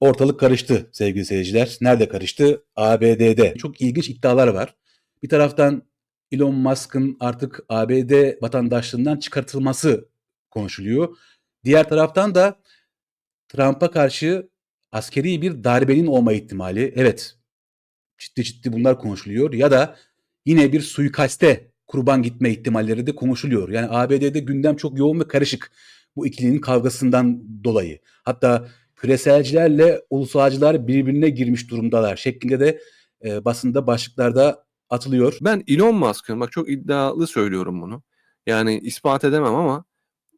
Ortalık karıştı sevgili seyirciler. Nerede karıştı? ABD'de. Çok ilginç iddialar var. Bir taraftan Elon Musk'ın artık ABD vatandaşlığından çıkartılması konuşuluyor. Diğer taraftan da Trump'a karşı askeri bir darbenin olma ihtimali. Evet ciddi ciddi bunlar konuşuluyor. Ya da yine bir suikaste kurban gitme ihtimalleri de konuşuluyor. Yani ABD'de gündem çok yoğun ve karışık bu ikilinin kavgasından dolayı. Hatta küreselcilerle ulusalcılar birbirine girmiş durumdalar şeklinde de e, basında başlıklarda atılıyor. Ben Elon Musk'ın bak çok iddialı söylüyorum bunu. Yani ispat edemem ama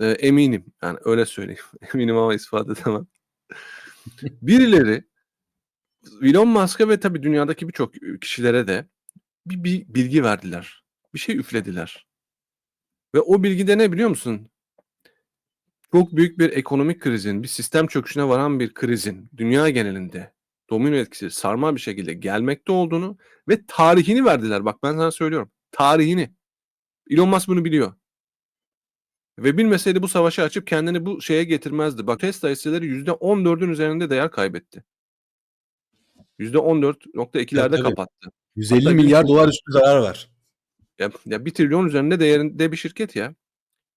e, eminim. Yani öyle söyleyeyim. eminim ama ispat edemem. Birileri Elon Musk'a ve tabii dünyadaki birçok kişilere de bir, bir bilgi verdiler. Bir şey üflediler. Ve o bilgide ne biliyor musun? Çok büyük bir ekonomik krizin, bir sistem çöküşüne varan bir krizin dünya genelinde domino etkisi sarma bir şekilde gelmekte olduğunu ve tarihini verdiler. Bak ben sana söylüyorum. Tarihini. Elon Musk bunu biliyor. Ve bilmeseydi bu savaşı açıp kendini bu şeye getirmezdi. Bak Tesla hisseleri %14'ün üzerinde değer kaybetti. %14.2'lerde tabii. kapattı. 150 Hatta milyar dolar üstü zarar var. Ya, ya 1 trilyon üzerinde değerinde bir şirket ya.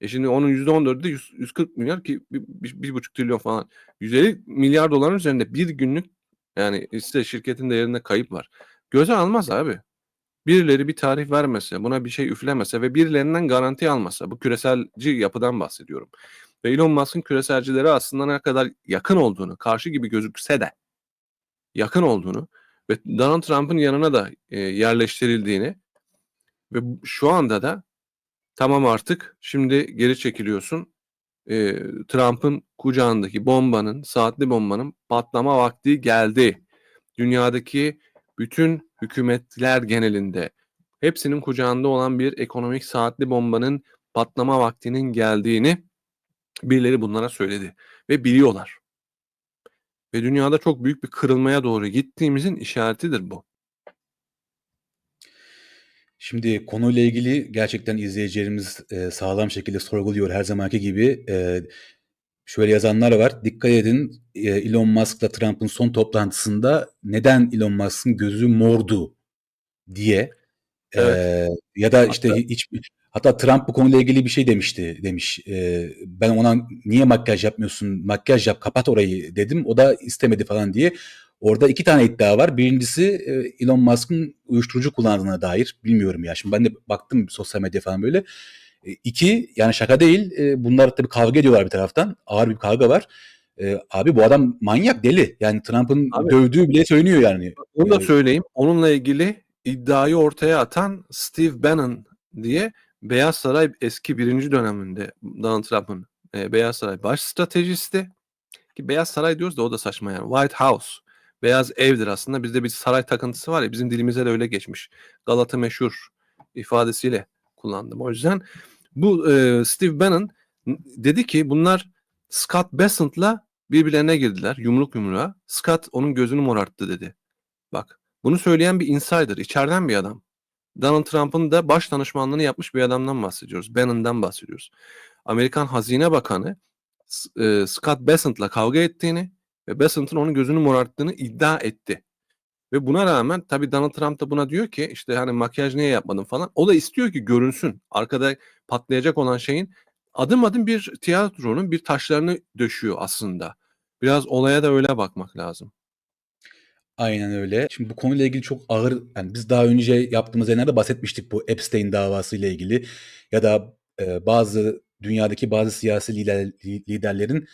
E şimdi onun %14'ü de 100 140 milyar ki bir, bir, bir buçuk trilyon falan. 150 milyar doların üzerinde bir günlük yani hisse şirketin değerinde kayıp var. Göze almaz abi. Birileri bir tarih vermese, buna bir şey üflemese ve birilerinden garanti almasa, bu küreselci yapıdan bahsediyorum. Ve Elon Musk'ın küreselcilere aslında ne kadar yakın olduğunu, karşı gibi gözükse de yakın olduğunu ve Donald Trump'ın yanına da e, yerleştirildiğini ve şu anda da tamam artık şimdi geri çekiliyorsun. E, Trump'ın kucağındaki bombanın, saatli bombanın patlama vakti geldi. Dünyadaki bütün hükümetler genelinde hepsinin kucağında olan bir ekonomik saatli bombanın patlama vaktinin geldiğini birileri bunlara söyledi ve biliyorlar. Ve dünyada çok büyük bir kırılmaya doğru gittiğimizin işaretidir bu. Şimdi konuyla ilgili gerçekten izleyicilerimiz e, sağlam şekilde sorguluyor her zamanki gibi. E, şöyle yazanlar var. Dikkat edin e, Elon Musk'la Trump'ın son toplantısında neden Elon Musk'ın gözü mordu diye. E, Evet. ya da işte Hatta- hiç hatta Trump bu konuyla ilgili bir şey demişti demiş. E, ben ona niye makyaj yapmıyorsun? Makyaj yap, kapat orayı dedim. O da istemedi falan diye. Orada iki tane iddia var. Birincisi e, Elon Musk'ın uyuşturucu kullandığına dair. Bilmiyorum ya. Şimdi ben de baktım sosyal medya falan böyle. E, İki yani şaka değil. E, bunlar tabii kavga ediyorlar bir taraftan. Ağır bir kavga var. E, abi bu adam manyak deli. Yani Trump'ın dövdüğü bile söyleniyor yani. Onu da söyleyeyim. Onunla ilgili iddiayı ortaya atan Steve Bannon diye Beyaz Saray eski birinci döneminde Donald Trump'ın e, Beyaz Saray baş stratejisti. Ki Beyaz Saray diyoruz da o da saçma yani. White House. Beyaz evdir aslında. Bizde bir saray takıntısı var ya bizim dilimize de öyle geçmiş. Galata meşhur ifadesiyle kullandım. O yüzden bu e, Steve Bannon dedi ki bunlar Scott Bessent'la birbirlerine girdiler yumruk yumruğa. Scott onun gözünü morarttı dedi. Bak bunu söyleyen bir insider, içeriden bir adam. Donald Trump'ın da baş danışmanlığını yapmış bir adamdan bahsediyoruz. Bannon'dan bahsediyoruz. Amerikan Hazine Bakanı e, Scott Bessent'la kavga ettiğini ve Bessent'ın onun gözünü morarttığını iddia etti. Ve buna rağmen tabii Donald Trump da buna diyor ki işte hani makyaj niye yapmadın falan. O da istiyor ki görünsün. Arkada patlayacak olan şeyin adım adım bir tiyatronun bir taşlarını döşüyor aslında. Biraz olaya da öyle bakmak lazım. Aynen öyle. Şimdi bu konuyla ilgili çok ağır yani biz daha önce yaptığımız yayınlarda bahsetmiştik bu Epstein davası ile ilgili ya da e, bazı dünyadaki bazı siyasi lider, li- liderlerin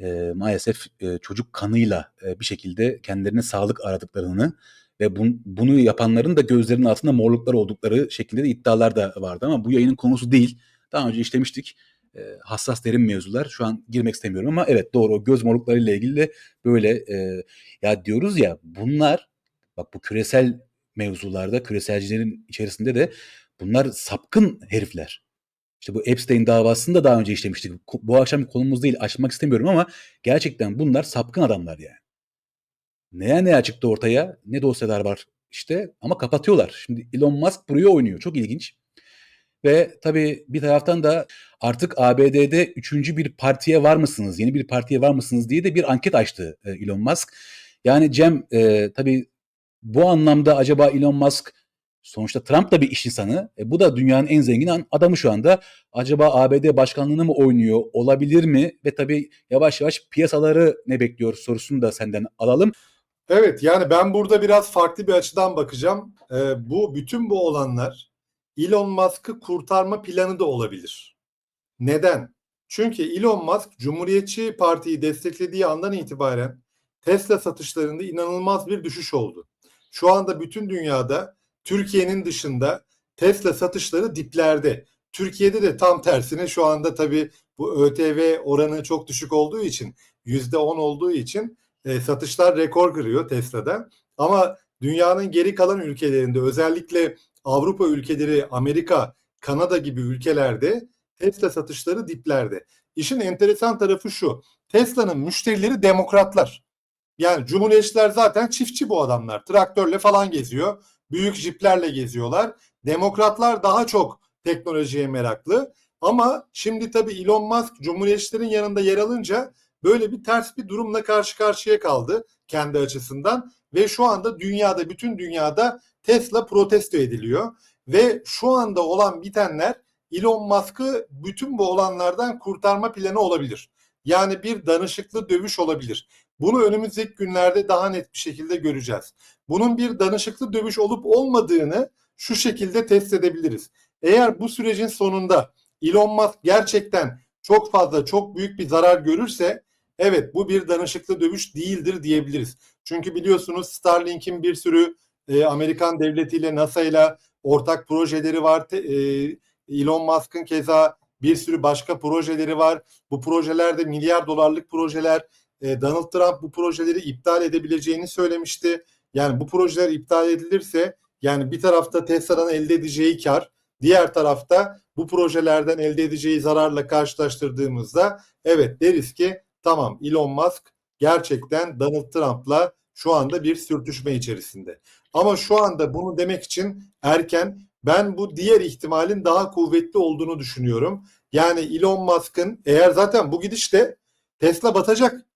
e, maalesef e, çocuk kanıyla e, bir şekilde kendilerine sağlık aradıklarını ve bun- bunu yapanların da gözlerinin altında morluklar oldukları şeklinde de iddialar da vardı ama bu yayının konusu değil. Daha önce işlemiştik. E, hassas derin mevzular. Şu an girmek istemiyorum ama evet doğru o göz morluklarıyla ilgili de böyle e, ya diyoruz ya bunlar bak bu küresel mevzularda küreselcilerin içerisinde de bunlar sapkın herifler. İşte bu Epstein davasını da daha önce işlemiştik. Bu akşam konumuz değil açmak istemiyorum ama gerçekten bunlar sapkın adamlar yani. Neye neye çıktı ortaya? Ne dosyalar var işte ama kapatıyorlar. Şimdi Elon Musk buraya oynuyor. Çok ilginç. Ve tabii bir taraftan da artık ABD'de üçüncü bir partiye var mısınız, yeni bir partiye var mısınız diye de bir anket açtı e, Elon Musk. Yani Cem e, tabii bu anlamda acaba Elon Musk sonuçta Trump da bir iş insanı. E, bu da dünyanın en zengin adamı şu anda. Acaba ABD başkanlığını mı oynuyor? Olabilir mi? Ve tabii yavaş yavaş piyasaları ne bekliyor sorusunu da senden alalım. Evet yani ben burada biraz farklı bir açıdan bakacağım. Ee, bu bütün bu olanlar Elon Musk'ı kurtarma planı da olabilir. Neden? Çünkü Elon Musk Cumhuriyetçi Parti'yi desteklediği andan itibaren Tesla satışlarında inanılmaz bir düşüş oldu. Şu anda bütün dünyada Türkiye'nin dışında Tesla satışları diplerde. Türkiye'de de tam tersine şu anda tabii bu ÖTV oranı çok düşük olduğu için %10 olduğu için e, satışlar rekor kırıyor Tesla'da. Ama dünyanın geri kalan ülkelerinde özellikle Avrupa ülkeleri, Amerika, Kanada gibi ülkelerde Tesla satışları diplerde. İşin enteresan tarafı şu. Tesla'nın müşterileri demokratlar. Yani cumhuriyetçiler zaten çiftçi bu adamlar. Traktörle falan geziyor. Büyük jiplerle geziyorlar. Demokratlar daha çok teknolojiye meraklı. Ama şimdi tabii Elon Musk cumhuriyetçilerin yanında yer alınca böyle bir ters bir durumla karşı karşıya kaldı kendi açısından ve şu anda dünyada bütün dünyada Tesla protesto ediliyor ve şu anda olan bitenler Elon Musk'ı bütün bu olanlardan kurtarma planı olabilir. Yani bir danışıklı dövüş olabilir. Bunu önümüzdeki günlerde daha net bir şekilde göreceğiz. Bunun bir danışıklı dövüş olup olmadığını şu şekilde test edebiliriz. Eğer bu sürecin sonunda Elon Musk gerçekten çok fazla çok büyük bir zarar görürse evet bu bir danışıklı dövüş değildir diyebiliriz. Çünkü biliyorsunuz Starlink'in bir sürü e, Amerikan devletiyle NASA ile ortak projeleri var. E, Elon Musk'ın keza bir sürü başka projeleri var. Bu projeler de milyar dolarlık projeler. E, Donald Trump bu projeleri iptal edebileceğini söylemişti. Yani bu projeler iptal edilirse yani bir tarafta Tesla'dan elde edeceği kar, diğer tarafta bu projelerden elde edeceği zararla karşılaştırdığımızda evet deriz ki tamam Elon Musk gerçekten Donald Trump'la şu anda bir sürtüşme içerisinde. Ama şu anda bunu demek için erken ben bu diğer ihtimalin daha kuvvetli olduğunu düşünüyorum. Yani Elon Musk'ın eğer zaten bu gidişte Tesla batacak.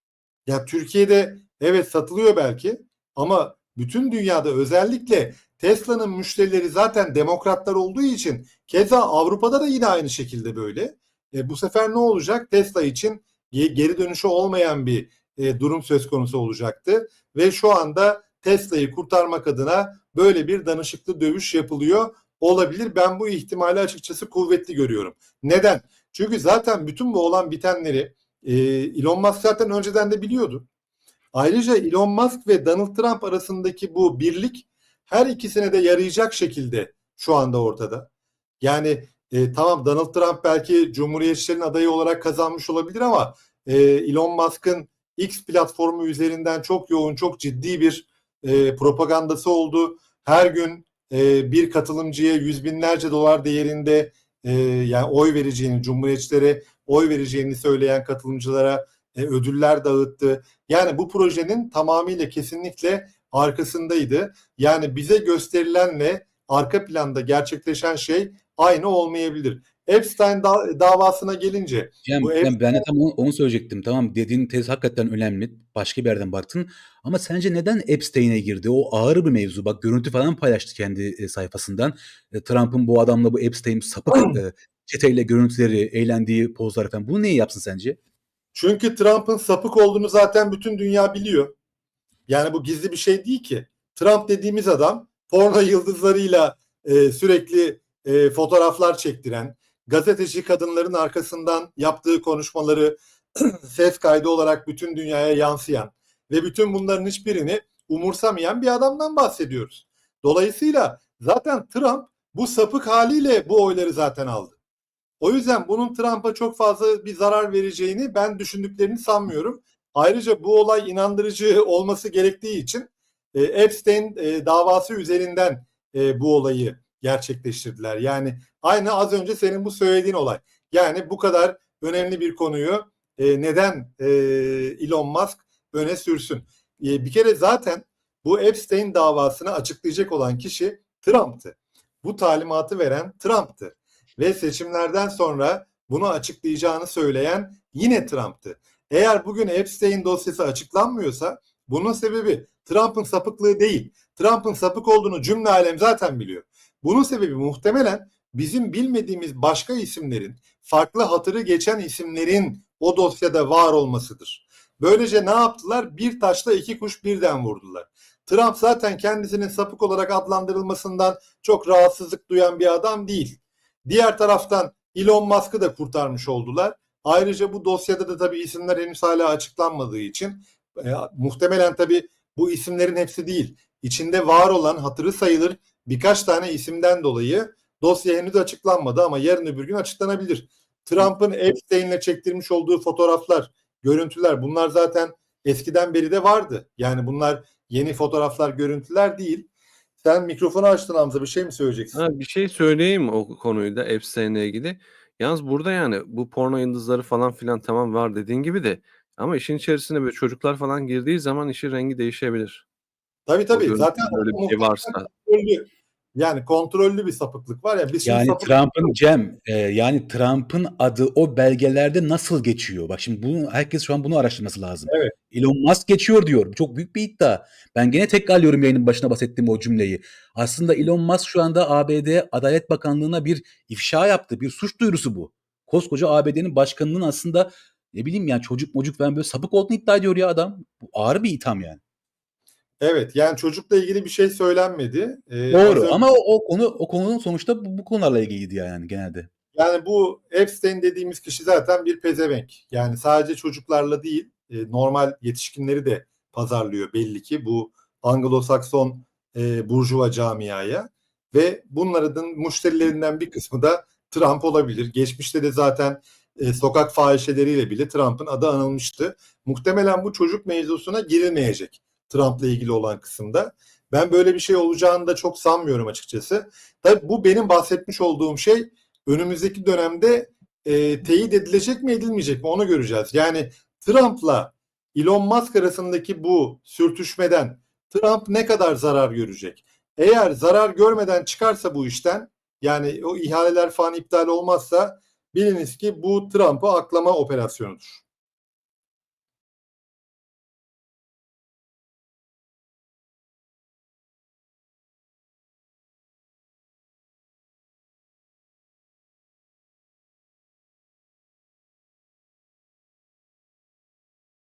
Ya Türkiye'de evet satılıyor belki ama bütün dünyada özellikle Tesla'nın müşterileri zaten demokratlar olduğu için keza Avrupa'da da yine aynı şekilde böyle. E, bu sefer ne olacak? Tesla için geri dönüşü olmayan bir e, durum söz konusu olacaktı ve şu anda Tesla'yı kurtarmak adına böyle bir danışıklı dövüş yapılıyor olabilir. Ben bu ihtimali açıkçası kuvvetli görüyorum. Neden? Çünkü zaten bütün bu olan bitenleri e, Elon Musk zaten önceden de biliyordu. Ayrıca Elon Musk ve Donald Trump arasındaki bu birlik her ikisine de yarayacak şekilde şu anda ortada. Yani e, tamam Donald Trump belki Cumhuriyetçilerin adayı olarak kazanmış olabilir ama e, Elon Musk'ın X platformu üzerinden çok yoğun, çok ciddi bir e, propagandası oldu. Her gün e, bir katılımcıya yüz binlerce dolar değerinde e, yani oy vereceğini, Cumhuriyetçilere oy vereceğini söyleyen katılımcılara e, ödüller dağıttı. Yani bu projenin tamamıyla kesinlikle arkasındaydı. Yani bize gösterilenle arka planda gerçekleşen şey aynı olmayabilir. Epstein da- davasına gelince Cem, bu Cem, Ep- ben de tam onu, onu söyleyecektim. Tamam dediğin tez hakikaten önemli. Başka bir yerden baktın. Ama sence neden Epstein'e girdi? O ağır bir mevzu. Bak görüntü falan paylaştı kendi e, sayfasından. E, Trump'ın bu adamla bu Epstein sapık e, çeteyle görüntüleri, eğlendiği pozlar falan. Bunu niye yapsın sence? Çünkü Trump'ın sapık olduğunu zaten bütün dünya biliyor. Yani bu gizli bir şey değil ki. Trump dediğimiz adam porno yıldızlarıyla e, sürekli e, fotoğraflar çektiren, gazeteci kadınların arkasından yaptığı konuşmaları ses kaydı olarak bütün dünyaya yansıyan ve bütün bunların hiçbirini umursamayan bir adamdan bahsediyoruz. Dolayısıyla zaten Trump bu sapık haliyle bu oyları zaten aldı. O yüzden bunun Trump'a çok fazla bir zarar vereceğini ben düşündüklerini sanmıyorum. Ayrıca bu olay inandırıcı olması gerektiği için e, Epstein e, davası üzerinden e, bu olayı gerçekleştirdiler. Yani aynı az önce senin bu söylediğin olay. Yani bu kadar önemli bir konuyu e, neden e, Elon Musk öne sürsün? E, bir kere zaten bu Epstein davasını açıklayacak olan kişi Trump'tı. Bu talimatı veren Trump'tı. Ve seçimlerden sonra bunu açıklayacağını söyleyen yine Trump'tı. Eğer bugün Epstein dosyası açıklanmıyorsa bunun sebebi Trump'ın sapıklığı değil. Trump'ın sapık olduğunu cümle alem zaten biliyor. Bunun sebebi muhtemelen bizim bilmediğimiz başka isimlerin, farklı hatırı geçen isimlerin o dosyada var olmasıdır. Böylece ne yaptılar? Bir taşla iki kuş birden vurdular. Trump zaten kendisinin sapık olarak adlandırılmasından çok rahatsızlık duyan bir adam değil. Diğer taraftan Elon Musk'ı da kurtarmış oldular. Ayrıca bu dosyada da tabii isimler henüz hala açıklanmadığı için e, muhtemelen tabii bu isimlerin hepsi değil. İçinde var olan hatırı sayılır birkaç tane isimden dolayı dosya henüz açıklanmadı ama yarın öbür gün açıklanabilir. Trump'ın Epstein'le çektirmiş olduğu fotoğraflar, görüntüler bunlar zaten eskiden beri de vardı. Yani bunlar yeni fotoğraflar, görüntüler değil. Sen mikrofonu açtın Hamza bir şey mi söyleyeceksin? Ha, bir şey söyleyeyim o konuyu da Epstein'le ilgili. Yalnız burada yani bu porno yıldızları falan filan tamam var dediğin gibi de ama işin içerisine böyle çocuklar falan girdiği zaman işin rengi değişebilir. Tabii O tabii. görüntüde Zaten böyle bir şey varsa. kontrollü, yani kontrollü bir sapıklık var ya. Biz Yani sapık- Trump'ın Cem, e, yani Trump'ın adı o belgelerde nasıl geçiyor? Bak şimdi bunu herkes şu an bunu araştırması lazım. Evet. Elon Musk geçiyor diyor. Bu çok büyük bir iddia. Ben gene tekrarlıyorum yayının başına bahsettiğim o cümleyi. Aslında Elon Musk şu anda ABD Adalet Bakanlığı'na bir ifşa yaptı. Bir suç duyurusu bu. Koskoca ABD'nin başkanının aslında ne bileyim yani çocuk mocuk falan böyle sapık olduğunu iddia ediyor ya adam. Bu ağır bir itham yani. Evet yani çocukla ilgili bir şey söylenmedi. Ee, Doğru önce- ama o, o konu o konunun sonuçta bu, bu konularla ilgiliydi yani genelde. Yani bu Epstein dediğimiz kişi zaten bir pezevenk. Yani sadece çocuklarla değil e, normal yetişkinleri de pazarlıyor belli ki bu Anglo-Sakson e, burjuva camiaya ve bunların müşterilerinden bir kısmı da Trump olabilir. Geçmişte de zaten e, sokak fahişeleriyle bile Trump'ın adı anılmıştı. Muhtemelen bu çocuk mevzusuna girilmeyecek Trump'la ilgili olan kısımda. Ben böyle bir şey olacağını da çok sanmıyorum açıkçası. Tabii bu benim bahsetmiş olduğum şey önümüzdeki dönemde e, teyit edilecek mi edilmeyecek mi onu göreceğiz. Yani Trump'la Elon Musk arasındaki bu sürtüşmeden Trump ne kadar zarar görecek? Eğer zarar görmeden çıkarsa bu işten yani o ihaleler falan iptal olmazsa biliniz ki bu Trump'ı aklama operasyonudur.